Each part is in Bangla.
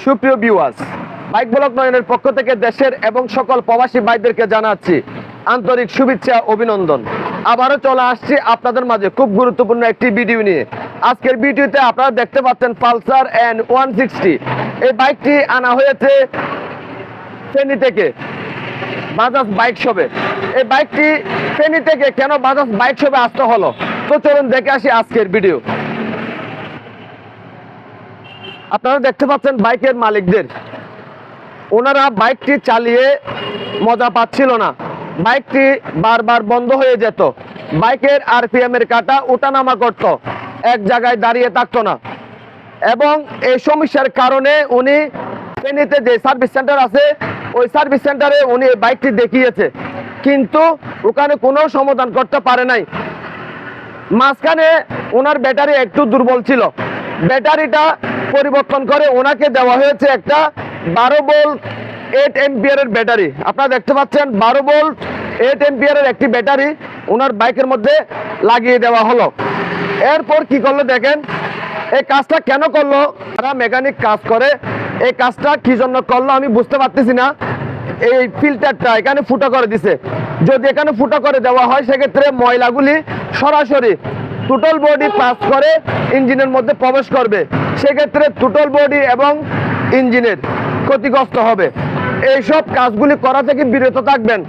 সুপ্রিয় ভিউয়ার্স বাইক ব্লক নয়নের পক্ষ থেকে দেশের এবং সকল প্রবাসী বাইকদেরকে জানাচ্ছি আন্তরিক শুভেচ্ছা, অভিনন্দন। আবারও চলে আসছি আপনাদের মাঝে খুব গুরুত্বপূর্ণ একটি ভিডিও নিয়ে। আজকের ভিডিওতে আপনারা দেখতে পাচ্ছেন পালসার এন ওয়ান সিক্সটি এই বাইকটি আনা হয়েছে ফেনী থেকে, বাজাজ বাইক শপে। এই বাইকটি ফেনী থেকে কেন বাজাজ বাইক শপে আসতে হলো? তো চলুন দেখে আসি আজকের ভিডিও আপনারা দেখতে পাচ্ছেন বাইকের মালিকদের। ওনারা বাইকটি চালিয়ে মজা পাচ্ছিল না। বাইকটি বারবার বন্ধ হয়ে যেত। বাইকের আরপিএম এর কাটা ওঠানামা করত। এক জায়গায় দাঁড়িয়ে থাকতো না। এবং এই সমস্যার কারণে উনি ফেনীতে যে সার্ভিস সেন্টার আছে, ওই সার্ভিস সেন্টারে উনি বাইকটি দেখিয়েছে। কিন্তু ওখানে কোনো সমাধান করতে পারে নাই। মাঝখানে ওনার ব্যাটারি একটু দুর্বল ছিল। ব্যাটারিটা পরিবর্তন করে ওনাকে দেওয়া হয়েছে একটা বারো ভোল্ট এইট এমপিয়ারের ব্যাটারি আপনারা দেখতে পাচ্ছেন, বারো ভোল্ট এইট এমপিয়ারের একটি ব্যাটারি ওনার বাইকের মধ্যে লাগিয়ে দেওয়া হলো। এরপর কি করল দেখেন, এই কাজটা কেন করল? তারা মেকানিক কাজ করে। এই কাজটা কি জন্য করল আমি বুঝতে পারতেছি না। এই ফিল্টারটা এখানে ফুটো করে দিছে। যদি এখানে ফুটো করে দেওয়া হয়, সেক্ষেত্রে ময়লাগুলি সরাসরি টোটাল বডি পাস করে ইঞ্জিনের মধ্যে প্রবেশ করবে। সেক্ষেত্রে টোটাল বডি এবং ইঞ্জিনের ক্ষতিগ্রস্ত হবে। এইসব কাজগুলি করা থেকে বিরত থাকবেন।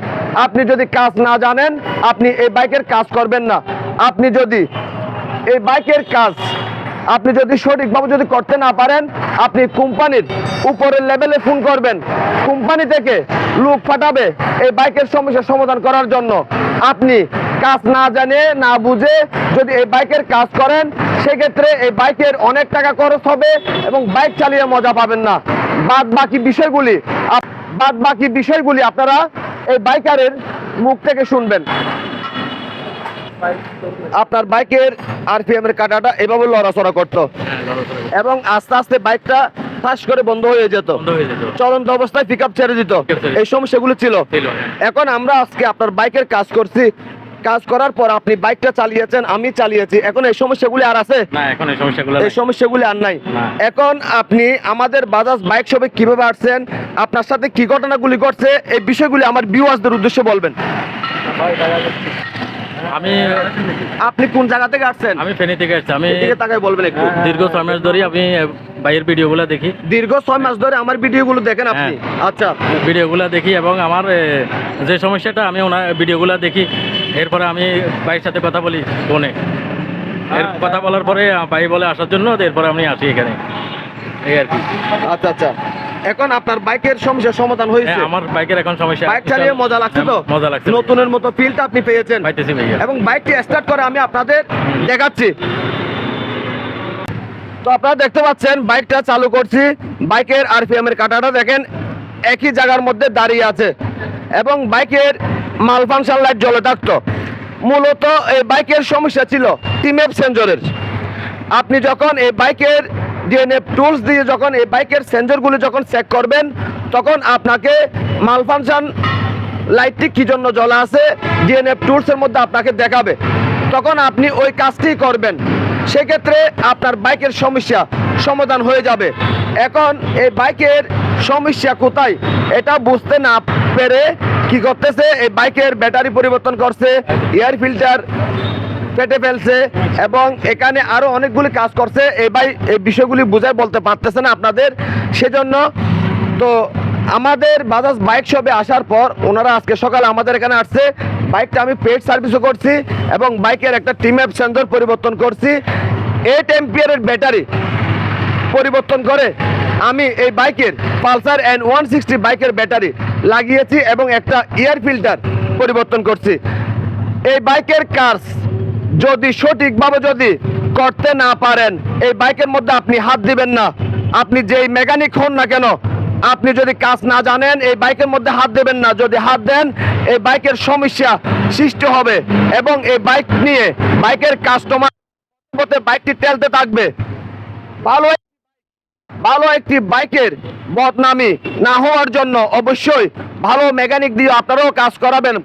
আপনি যদি কাজ না জানেন, আপনি এই বাইকের কাজ করবেন না। আপনি যদি এই বাইকের কাজ, আপনি যদি সঠিকভাবে যদি করতে না পারেন, আপনি কোম্পানির উপরের লেভেলে ফোন করবেন। কোম্পানি থেকে লোক পাঠাবে এই বাইকের সমস্যার সমাধান করার জন্য। আপনি কাজ না জানে না বুঝে যদি এই বাইকের কাজ করেন সেক্ষেত্রে এই বাইকের অনেক টাকা খরচ হবে এবং বাইক চালিয়ে মজা পাবেন না। বাদ বাকি বিষয়গুলি বাদ বাকি বিষয়গুলি আপনারা এই বাইকারের মুখ থেকে শুনবেন। আপনার বাইকের আরপিএম এর কাটাটা এভাবে লড়াচড়া করতো। এবং আস্তে আস্তে বাইকটা ফাঁস করে বন্ধ হয়ে যেত। চলন্ত অবস্থায় পিক আপ ছেড়ে দিত। এই সমস্যাগুলো ছিল। ছিল, হ্যাঁ। এখন আমরা আজকে আপনার বাইকের কাজ করছি। কাজ করার পর আপনি বাইকটা চালিয়েছেন আমি চালিয়েছি। এখন এই সমস্যাগুলি আর আছে? না এখন এই সমস্যাগুলো এই সমস্যাগুলি আর নাই। এখন আপনি আমাদের বাজাজ বাইক শপে কীভাবে আসছেন আপনার সাথে কি ঘটনাগুলি ঘটছে এই বিষয়গুলি আমার ভিউয়ার্সদের উদ্দেশ্যে বলবেন। আমি আপনি কোন জায়গা থেকে আসছেন? আমি ফেনী থেকে আসছি। আমি এদিকে তাকাই বলবেন একটু। দীর্ঘ ছয় মাস ধরে আমি বাইরের ভিডিওগুলো দেখি। দীর্ঘ ছয় মাস ধরে আমার ভিডিওগুলো দেখেন আপনি? হ্যাঁ। আচ্ছা। ভিডিওগুলো দেখি এবং আমার যে সমস্যাটা আমি ওনার ভিডিওগুলো দেখি এরপরে আমি ভাইয়ের সাথে কথা বলি ফোনে। এর কথা বলার পরে ভাই বলে আসার জন্য এরপরে আমি আসি এখানে। এই আর কি। আচ্ছা আচ্ছা। এখন আপনার বাইকের সমস্যার সমাধান হয়েছে? হ্যাঁ, আমার বাইকের এখন সমস্যা বাইক চালিয়ে মজা লাগছে তো? হ্যাঁ, মজা লাগছে। নতুনের মতো ফিলটা আপনি পেয়েছেন। এবং বাইকটি স্টার্ট করে আমি আপনাদের দেখাচ্ছি। তো আপনারা দেখতে পাচ্ছেন বাইকটা চালু করছি। বাইকের আরপিএম এর কাটাটা দেখেন একই জায়গার মধ্যে দাঁড়িয়ে আছে। এবং বাইকের মাল ফাংশন লাইট জ্বলে থাকতো। মূলত এই বাইকের সমস্যা ছিল টিমেপ সেন্সরের আপনি যখন এই বাইকের ডিএনএফ টুলস দিয়ে যখন এই বাইকের সেন্সরগুলি যখন চেক করবেন, তখন আপনাকে মাল ফাংশন লাইটটি কী জন্য জ্বলা আছে ডিএনএফ টুলসের মধ্যে আপনাকে দেখাবে। তখন আপনি ওই কাজটি করবেন। সেক্ষেত্রে আপনার বাইকের সমস্যা সমাধান হয়ে যাবে। এখন এই বাইকের সমস্যা কোথায়, এটা বুঝতে না পেরে কি করতেছে? এই বাইকের ব্যাটারি পরিবর্তন করছে এয়ার ফিল্টার কেটে ফেলছে এবং এখানে আরও অনেকগুলি কাজ করছে। এই ভাই, এই বিষয়গুলি বুঝাই বলতে পারতেছে না আপনাদের। সেজন্য তো আমাদের বাজাজ বাইক শপে আসার পর ওনারা আজকে সকালে আমাদের এখানে আসছে। বাইকটা আমি পেড সার্ভিসও করছি এবং বাইকের একটা টিম অ্যাপ সেন্সর পরিবর্তন করছি। এইট এমপিয়ারের ব্যাটারি পরিবর্তন করে আমি এই বাইকের পালসার এন ওয়ান সিক্সটি বাইকের ব্যাটারি লাগিয়েছি এবং একটা এয়ার ফিল্টার পরিবর্তন করছি। এই বাইকের কাজ যদি সঠিকভাবে যদি করতে না পারেন, এই বাইকের মধ্যে আপনি হাত দিবেন না। আপনি যেই মেকানিক হন না কেন, আপনি যদি কাজ না জানেন, এই বাইকের মধ্যে হাত দেবেন না। যদি হাত দেন, এই বাইকের সমস্যা সৃষ্টি হবে এবং এই বাইক নিয়ে বাইকের কাস্টমার বাইকটি তেলতে থাকবে। ভালো ভালো একটি বাইকের বদনামি না হওয়ার জন্য অবশ্যই ভালো মেকানিক দিয়ে আপনারাও কাজ করাবেন।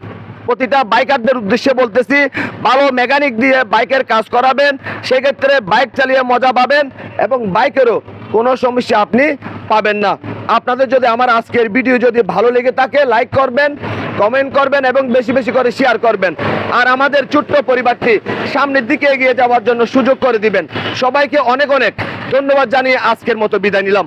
প্রতিটা বাইকারদের উদ্দেশ্যে বলতেছি, ভালো মেকানিক দিয়ে বাইকের কাজ করাবেন, সেক্ষেত্রে বাইক চালিয়ে মজা পাবেন এবং বাইকেরও কোনো সমস্যা আপনি পাবেন না। আপনাদের যদি আমার আজকের ভিডিও যদি ভালো লেগে থাকে লাইক করবেন কমেন্ট করবেন এবং বেশি বেশি করে শেয়ার করবেন। আর আমাদের ছোট্ট পরিবারটি সামনের দিকে এগিয়ে যাওয়ার জন্য সুযোগ করে দিবেন। সবাইকে অনেক অনেক ধন্যবাদ জানিয়ে আজকের মতো বিদায় নিলাম।